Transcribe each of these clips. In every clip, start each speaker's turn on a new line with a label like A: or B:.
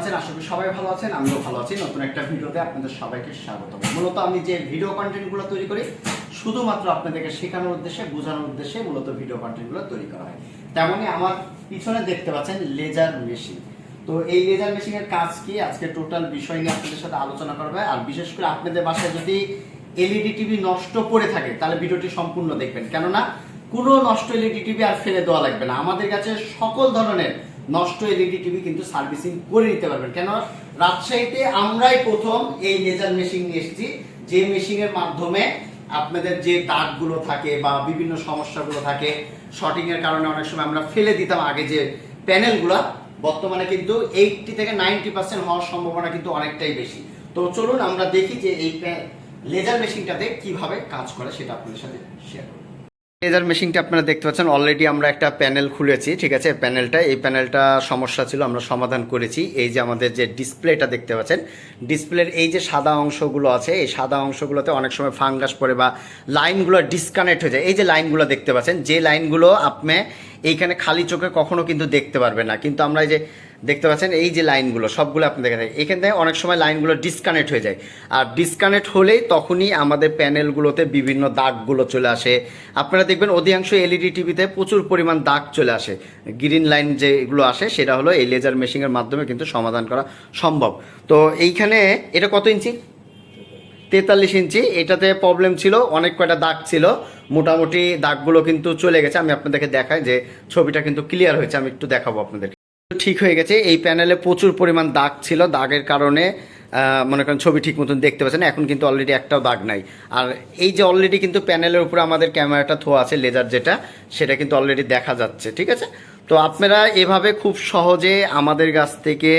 A: আছেন? আশা করি সবাই ভালো আছেন, আমিও ভালো আছি। নতুন একটা ভিডিওতে আপনাদের সবাইকে স্বাগত মূলত আমি যে ভিডিও কন্টেন্টগুলো তৈরি করি, শুধুমাত্র আপনাদেরকে শেখানোর উদ্দেশ্যে, বোঝানোর উদ্দেশ্যে মূলত ভিডিও কন্টেন্টগুলো তৈরি করা হয়। তেমনই আমার পিছনে দেখতে পাচ্ছেন লেজার মেশিন। তো এই লেজার মেশিনের কাজ কি? আজকে টোটাল বিষয় নিয়ে আপনাদের সাথে আলোচনা করবে আর বিশেষ করে আপনাদের বাসায় যদি এলইডি টিভি নষ্ট পড়ে থাকে, তাহলে ভিডিওটি সম্পূর্ণ দেখবেন। কেননা, কোনো নষ্ট এলইডি টিভি আর ফেলে দেওয়া লাগবে না। আমাদের কাছে সকল ধরনের নষ্ট এলইডি টিভি কিন্তু সার্ভিসিং করে নিতে পারবেন। কেন? রাজশাহীতে আমরাই প্রথম এই লেজার মেশিন নিয়ে এসেছি, যে মেশিনের মাধ্যমে আপনাদের যে দাগগুলো থাকে বা বিভিন্ন সমস্যাগুলো থাকে শর্টিং এর কারণে অনেক সময় আমরা ফেলে দিতাম আগে যে প্যানেলগুলো, বর্তমানে কিন্তু এইটটি থেকে নাইনটি পার্সেন্ট হওয়ার সম্ভাবনা কিন্তু অনেকটাই বেশি। তো চলুন আমরা দেখি যে এই লেজার মেশিনটাতে কীভাবে কাজ করে সেটা আপনাদের সাথে শেয়ার করব। লেজার মেশিনটা আপনারা দেখতে পাচ্ছেন। অলরেডি আমরা একটা প্যানেল খুলেছি, ঠিক আছে? প্যানেলটা এই প্যানেলটা সমস্যা ছিল, আমরা সমাধান করেছি। এই যে আমাদের যে ডিসপ্লেটা দেখতে পাচ্ছেন ডিসপ্লের এই যে সাদা অংশগুলো আছে, এই সাদা অংশগুলোতে অনেক সময় ফাঙ্গাস পড়ে বা লাইনগুলো ডিসকানেক্ট হয়ে যায়। এই যে লাইনগুলো দেখতে পাচ্ছেন, যে লাইনগুলো আপনি এইখানে খালি চোখে কখনো কিন্তু দেখতে পারবেন না। কিন্তু আমরা এই যে দেখতে পাচ্ছেন, এই যে লাইনগুলো, সবগুলো আপনি দেখেন এখান থেকে অনেক সময় লাইনগুলো ডিসকানেক্ট হয়ে যায়। আর ডিসকানেক্ট হলেই তখনই আমাদের প্যানেলগুলোতে বিভিন্ন দাগগুলো চলে আসে। আপনারা দেখবেন অধিকাংশ এলইডি টিভিতে প্রচুর পরিমাণ দাগ চলে আসে। গ্রিন লাইন যেগুলো আসে, সেটা হলো এই লেজার মেশিনের মাধ্যমে কিন্তু সমাধান করা সম্ভব। তো এইখানে এটা কত ইঞ্চি? তেতাল্লিশ ইঞ্চি। এটাতে প্রবলেম ছিল, অনেক কয়টা দাগ ছিল। মোটামুটি দাগগুলো কিন্তু চলে গেছে। আমি আপনাদেরকে দেখাই যে ছবিটা কিন্তু ক্লিয়ার হয়েছে। আমি একটু দেখাবো আপনাদেরকে। ঠিক হয়ে গেছে। এই প্যানেলে প্রচুর পরিমাণ দাগ ছিল। দাগের কারণে মনে করেন ছবি ঠিক মতন দেখতে পাচ্ছেন এখন কিন্তু অলরেডি একটাও দাগ নাই। আর এই যে অলরেডি কিন্তু প্যানেলের উপরে আমাদের ক্যামেরাটা থোয়া আছে লেজার যেটা, সেটা কিন্তু অলরেডি দেখা যাচ্ছে, ঠিক আছে? তো আপনারা এভাবে খুব সহজে আমাদের কাছ থেকে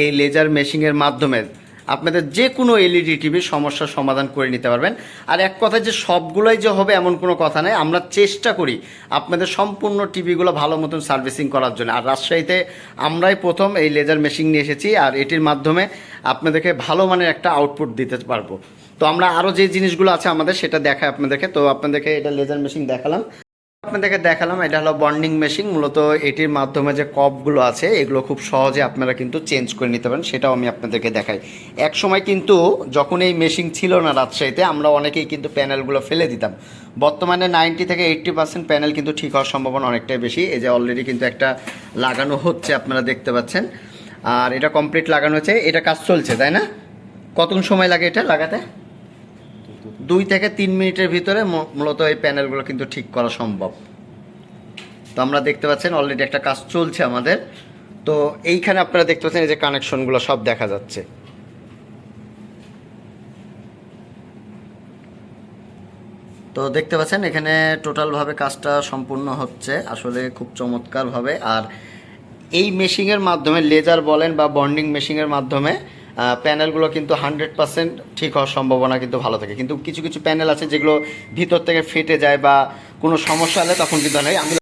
A: এই লেজার মেশিংয়ের মাধ্যমে আপনাদের যে কোনো এলইডি টিভির সমস্যার সমাধান করে নিতে পারবেন। আর এক কথা যে সবগুলোই যে হবে এমন কোনো কথা নেই। আমরা চেষ্টা করি আপনাদের সম্পূর্ণ টিভিগুলো ভালো মতন সার্ভিসিং করার জন্য। আর রাজশাহীতে আমরাই প্রথম এই লেজার মেশিন নিয়ে এসেছি আর এটির মাধ্যমে আপনাদেরকে ভালো মানের একটা আউটপুট দিতে পারব। তো আমরা আরও যে জিনিসগুলো আছে আমাদের সেটা দেখায় আপনাদেরকে। তো আপনাদেরকে এটা লেজার মেশিন দেখালাম। আপনাদেরকে দেখালাম, এটা হলো বন্ডিং মেশিন মূলত এটির মাধ্যমে যে কপগুলো আছে, এগুলো খুব সহজে আপনারা কিন্তু চেঞ্জ করে নিতে পারেন, সেটাও আমি আপনাদেরকে দেখাই। এক সময় কিন্তু যখন এই মেশিন ছিল না রাজশাহীতে, আমরা অনেকেই কিন্তু প্যানেলগুলো ফেলে দিতাম। বর্তমানে নাইনটি থেকে এইট্টি পার্সেন্ট প্যানেল কিন্তু ঠিক হওয়ার সম্ভাবনা অনেকটাই বেশি। এই যে অলরেডি কিন্তু একটা লাগানো হচ্ছে, আপনারা দেখতে পাচ্ছেন। আর এটা কমপ্লিট লাগানো হচ্ছে এটা কাজ চলছে, তাই না? কতক্ষণ সময় লাগে এটা লাগাতে? দুই থেকে তিন মিনিটের ভিতরে মূলত এই প্যানেলগুলো কিন্তু ঠিক করা সম্ভব। তো আমরা দেখতে পাচ্ছেন অলরেডি একটা কাজ চলছে আমাদের। তো এইখানে আপনারা দেখতে পাচ্ছেন এই যে কানেকশনগুলো সব দেখা যাচ্ছে। তো দেখতে পাচ্ছেন এখানে টোটালভাবে কাজটা সম্পূর্ণ হচ্ছে আসলে খুব চমৎকারভাবে। আর এই মেশিংয়ের মাধ্যমে লেজার বলেন বা বন্ডিং মেশিংয়ের মাধ্যমে প্যানেলগুলো কিন্তু হান্ড্রেড পার্সেন্ট ঠিক হওয়ার সম্ভাবনা কিন্তু ভালো থাকে। কিন্তু কিছু কিছু প্যানেল আছে যেগুলো ভিতর থেকে ফেটে যায় বা কোনো সমস্যা হলে তখন কিন্তু আমি